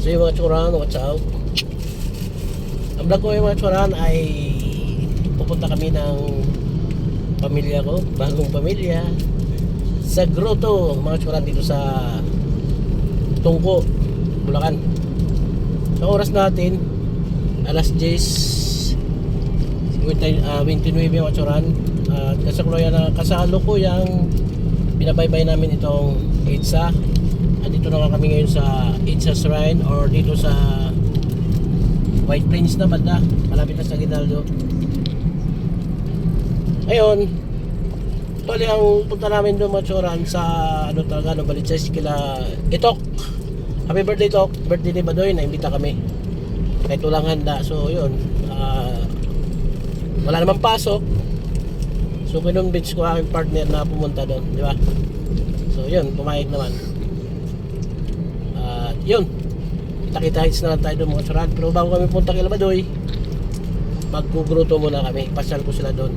So yung mga tsuran, watch out. Ang vlog ko yung mga tsuran ay pupunta kami ng pamilya ko, bagong pamilya sa grotto, mga tsuran dito sa Tungko, Bulacan. Sa oras natin, alas 10 uh, 29 mga tsuran at kasalo ko yung binabaybay namin itong Itza andito na nga kami ngayon sa Itza Shrine or dito sa White Plains na banda. Malapit na sa Ginaldo ngayon bali ang punta namin doon mga tsuran sa ano talaga no Baliches kila Itok. Happy birthday Itok. Birthday ni Badoy na imbita kami. Kahit walang handa. So yun ah, wala namang pasok so kinonvince ko aking partner na pumunta doon di ba? So yun pumayag naman. at yun hits na lang tayo doon mga tsuran pero bago kami punta kay Labadoy magkugruto muna kami pasyal ko sila doon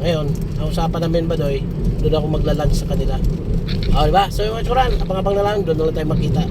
ngayon ang usapan namin Badoy doon ako magla-lunch sa kanila o diba so yung mga tsuran abang-abang na lang doon na lang tayo makita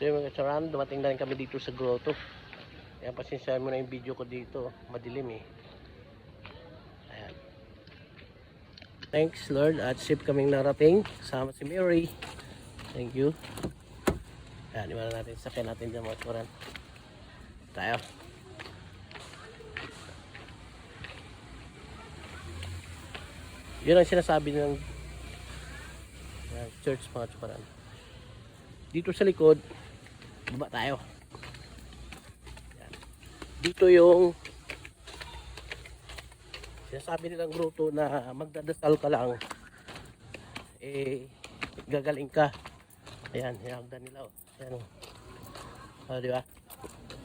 So yung mga charan, dumating na rin kami dito sa grotto. Kaya pasensyahan mo na yung video ko dito. Madilim eh. Ayan. Thanks Lord at safe kaming narating. Kasama si Mary. Thank you. Ayan, iwan na natin. Sakyan natin dyan mga charan. Tayo. Yun ang sinasabi ng Ayan, church mga charan. Dito sa likod, baba tayo. Yan. Dito yung sinasabi nilang grupo na magdadasal ka lang eh gagaling ka. Ayan, hinagdan nila oh. Ayan oh. Ah, di ba?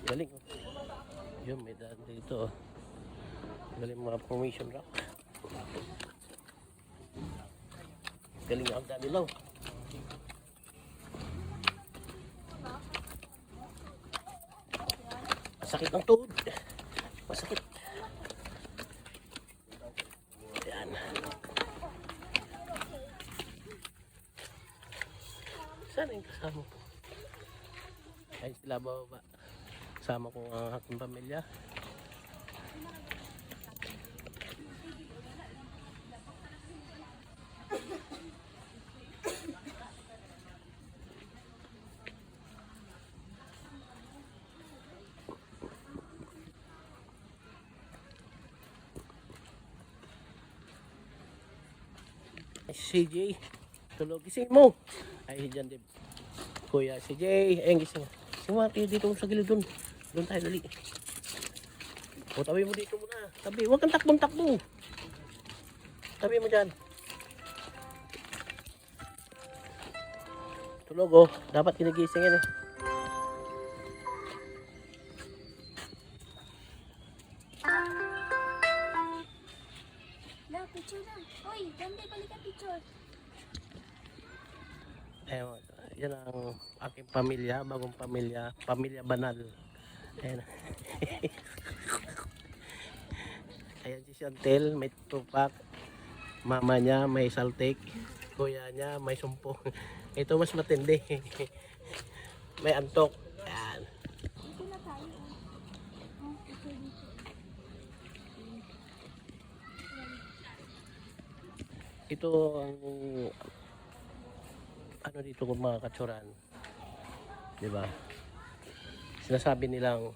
Galing oh. Yun, may daan dito oh. Galing mga formation rock. Galing hagdan nila oh. Masakit ang tuhod. Masakit. Ayan. Saan yung kasama ko? Ay sila bababa. Kasama ko ang aking pamilya. CJ. Tulog. Gising mo. Ay, dyan din. Kuya, si CJ. Ayun, gising. Siwa, kayo dito sa gilid doon. Doon tayo, dali. O, tabi mo dito muna. Tabi. Huwag kang takbong-takbo. Tabi mo dyan. Tulog, oh. Dapat kinigising yan, eh. Picture na. Hoy, dande balik ang picture. Ayun, yan ang aking pamilya, bagong pamilya, pamilya banal. Ayan. Ayan si Chantel, may tupak. Mama niya may saltik. Kuya niya may sumpong. Ito mas matindi. may antok. Ayan. Ito ang ano dito kung mga katsuran. 'Di ba? Sinasabi nilang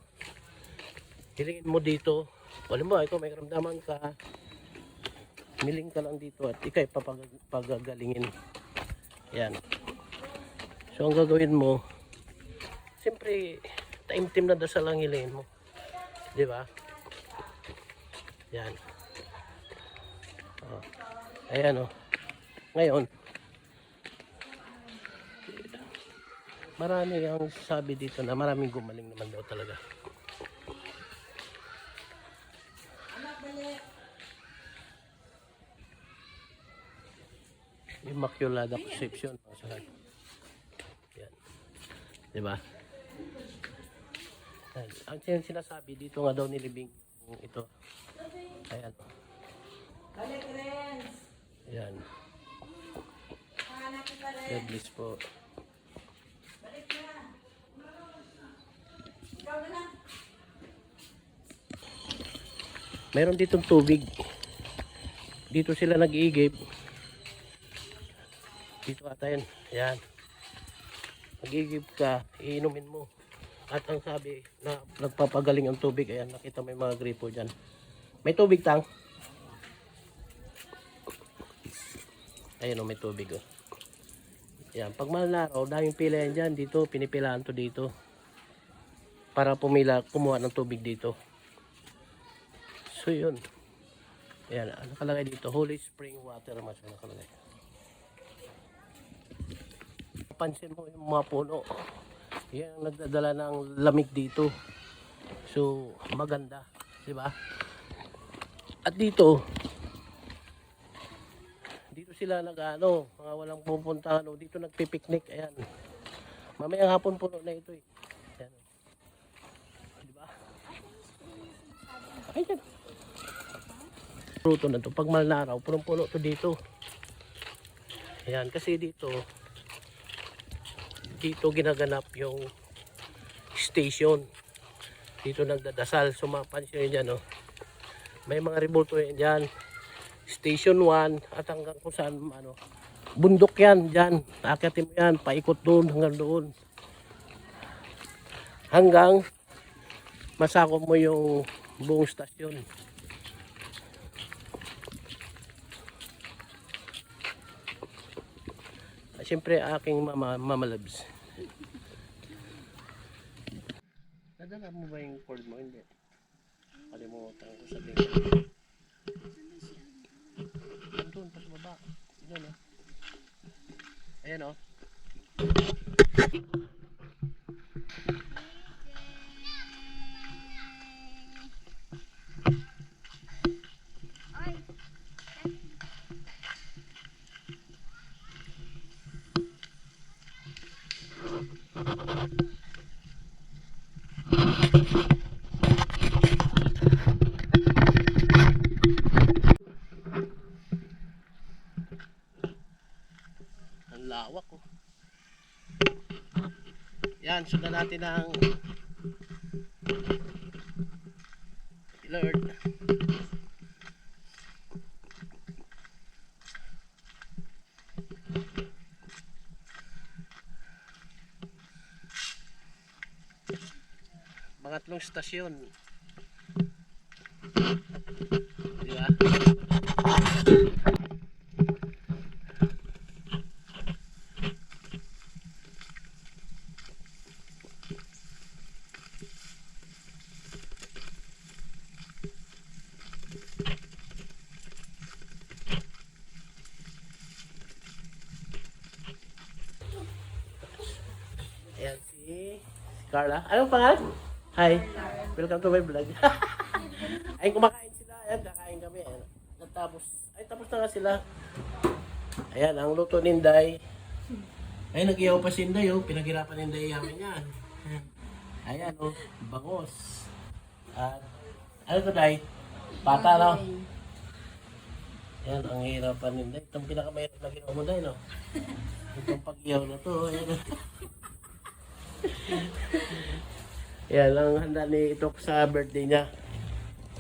hilingin mo dito. Wala mo, ikaw may karamdaman ka. Miling ka lang dito at ikay papagagalingin. Yan. So ang gagawin mo, siyempre, taimtim na dasal ang hilingin mo. 'Di ba? Yan. Oh. Ayan o. Ngayon, marami ang sabi dito na maraming gumaling naman daw talaga. Immaculada Conception. mga sahat. Yan. Diba? Ang sin- sinasabi dito nga daw nilibing ito. Ayan. Ayan. God bless po. Meron ditong tubig. Dito sila nag-iigib. Dito ata yan. Yan. Nag-iigib ka, iinumin mo. At ang sabi na nagpapagaling ang tubig, ayan, nakita yung mga gripo dyan. May tubig tang? Ayun o, may tubig o. Yan, pag mahal na araw, daming pila yan dyan. Dito, pinipilaan to dito. Para pumila, kumuha ng tubig dito. So yun. Ayan, ang nakalagay dito, Holy Spring Water mas nakalagay. Pansin mo yung mga puno. Yan ang nagdadala ng lamig dito. So, maganda. Di ba? At dito, dito sila nag-ano, mga walang pupuntahan o dito nagpipiknik. Ayan. Mamayang hapon puno na ito eh. Ayan. Di ba? Ayan. Fruto na to. Pag mahal na araw, punong-puno to dito. Ayan, kasi dito, dito ginaganap yung station. Dito nagdadasal. So, mapansin nyo dyan, oh. May mga rebulto yan dyan. Station 1 at hanggang kung saan, ano, bundok yan dyan. Akitin mo yan, paikot doon hanggang doon. Hanggang masakop mo yung buong stasyon. Ah, Siyempre, aking mama, mama loves. Nadala mo ba yung cord mo? Hindi. Kalimutan ko sabihin. Doon, pa sa baba. Doon, oh. Ayan, oh. Ang lawak, oh. Yan, sundan natin ang Pangatlong stasyon. Di ba? Carla. Anong pangalan? Hi. Welcome to my vlog. ay kumakain sila. Ayan, kakain kami. Ayan. Natapos. Ay, tapos na nga sila. Ayan, ang luto ni Inday. Ay, nag-iyaw pa si Inday, oh. Pinaghirapan ni Inday yamin yan. Ayan, oh. Bangos. At, ano to, Day? Pata, no? Ayan, ang hirapan ni Inday. Itong pinakamahirap na ginawa mo, Day, no? Itong pag-iyaw na to, ayan. oh. Yan ang handa ni Itok sa birthday niya.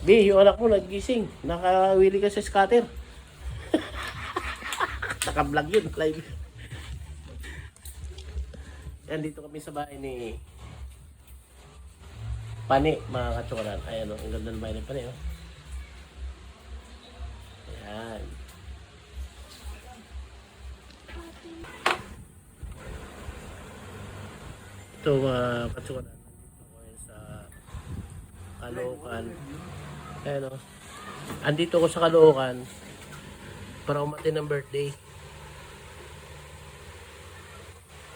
B, yung anak mo nagising. Nakawili ka sa scatter. Naka-vlog yun, live. Yan, dito kami sa bahay ni Pani, mga katsukaran. Ayan o, ang ganda ng bahay ni Pani o. Ayan. Ito mga katsukaran. Caloocan. Ayan o. Andito ako sa Caloocan para umatin ng birthday.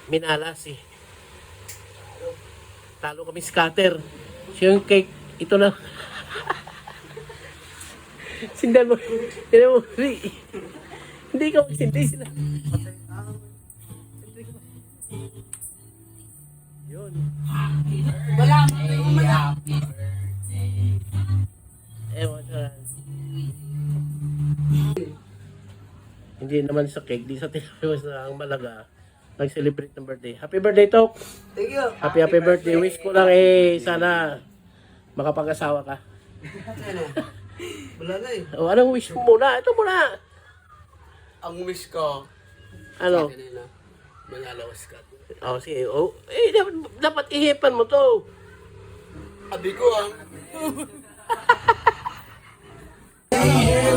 Minalas eh. Talo kami scatter. Siya yung cake. Ito na. Sindan mo. Sindan mo. Hindi ka magsindi sila. Yun. Wala mo Hindi naman sa cake, di sa tinapos na ang malaga. nag-celebrate ng birthday. Happy birthday, Tok! Thank you. Happy, happy birthday. Wish ko lang eh, sana makapag-asawa ka. Wala na eh. O, anong wish mo muna? Ito muna! Ang wish ko, Ano? kanina, mangalawas ka. Oh, sige. Oh, eh, dapat, dapat ihipan mo to. Abi ko ah.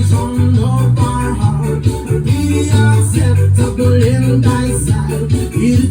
days on our heart be acceptable in thy sight. Here